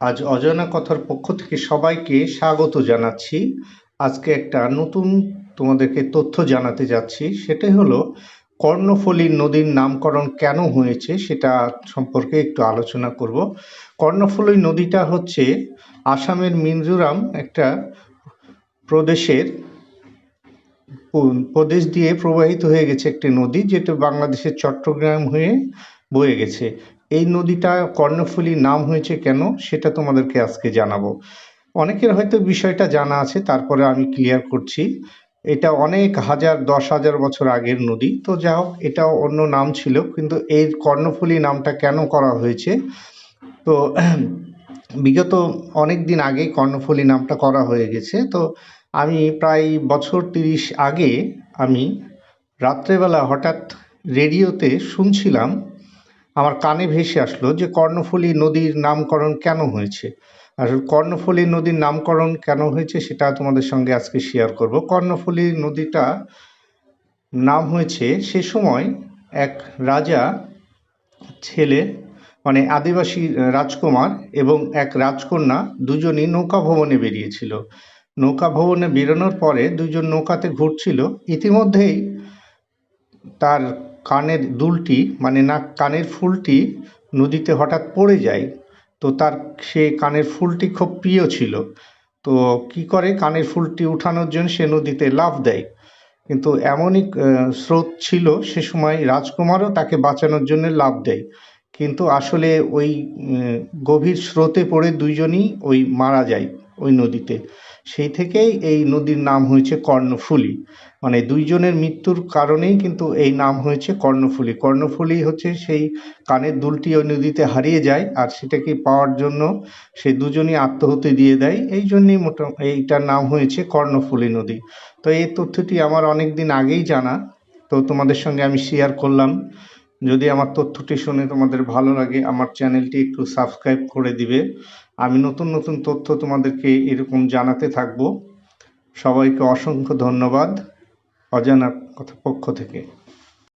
আজ অজানা কথার পক্ষ থেকে সবাইকে স্বাগত জানাচ্ছি। আজকে একটা নতুন তোমাদেরকে তথ্য জানাতে যাচ্ছি। সেটাই হলো, কর্ণফুলী নদীর নামকরণ কেন হয়েছে সেটা সম্পর্কে একটু আলোচনা করব। কর্ণফুলী নদীটা হচ্ছে আসামের মিজোরাম একটা প্রদেশের প্রদেশ দিয়ে প্রবাহিত হয়ে গেছে একটি নদী, যেটা বাংলাদেশের চট্টগ্রাম হয়ে বয়ে গেছে। এই নদীটা কর্ণফুলী নাম হয়েছে কেন, সেটা তোমাদেরকে আজকে জানাব। অনেকের হয়তো বিষয়টা জানা আছে, তারপরে আমি ক্লিয়ার করছি। এটা অনেক হাজার, দশ হাজার বছর আগের নদী। তো যা হোক এটা অন্য নাম ছিল, কিন্তু এই কর্ণফুলী নামটা কেন করা হয়েছে? তো, বিগত অনেক দিন আগে কর্ণফুলী নামটা করা হয়ে গেছে। তো আমি প্রায় বছর তিরিশ আগে আমি রাত্রেবেলা হঠাৎ রেডিওতে শুনছিলাম, আমার কানে ভেসে আসলো যে কর্ণফুলী নদীর নামকরণ কেন হয়েছে? আর কর্ণফুলী নদীর নামকরণ কেন হয়েছে সেটা তোমাদের সঙ্গে আজকে শেয়ার করব। কর্ণফুলী নদীটা নাম হয়েছে সে সময় এক রাজা ছেলে মানে আদিবাসী রাজকুমার এবং এক রাজকন্যা দুজনই নৌকা ভ্রমণে বেরিয়েছিল। নৌকা ভ্রমণে বেরোনোর পরে দুজন নৌকাতে ঘুরছিল। ইতিমধ্যেই তার কানের দুলটি মানে নাক, কানের ফুলটি নদীতে হঠাৎ পড়ে যায়। তো তার সে কানের ফুলটি খুব প্রিয় ছিল। তো কি করে কানের ফুলটি উঠানোর জন্য সে নদীতে লাফ দেয়। কিন্তু এমনই স্রোত ছিল সে সময় রাজকুমারও তাকে বাঁচানোর জন্য লাফ দেয়। কিন্তু আসলে ওই গভীর স্রোতে পড়ে দুইজনই ওই মারা যায় ওই নদীতে। সেই থেকেই এই নদীর নাম হয়েছে কর্ণফুলী। মানে দুইজনের মৃত্যুর কারণেই কিন্তু এই নাম হয়েছে কর্ণফুলী। কর্ণফুলী হচ্ছে সেই কানের দুলটি ওই নদীতে হারিয়ে যায় আর সেটাকে পাওয়ার জন্য সেই দুজনই আত্মহতি দিয়ে দেয়। এই জন্যই মোটা, এইটার নাম হয়েছে কর্ণফুলী নদী। তো এই তথ্যটি আমার অনেক দিন আগেই জানা। তো তোমাদের সঙ্গে আমি শেয়ার করলাম। যদি আমার তথ্যটি শুনে তোমাদের ভালো লাগে, আমার চ্যানেলটি একটু সাবস্ক্রাইব করে দিবে। আমি নতুন নতুন তথ্য তোমাদেরকে এরকম জানাতে থাকব। সবাইকে অসংখ্য ধন্যবাদ। অজানা কথা পক্ষ থেকে।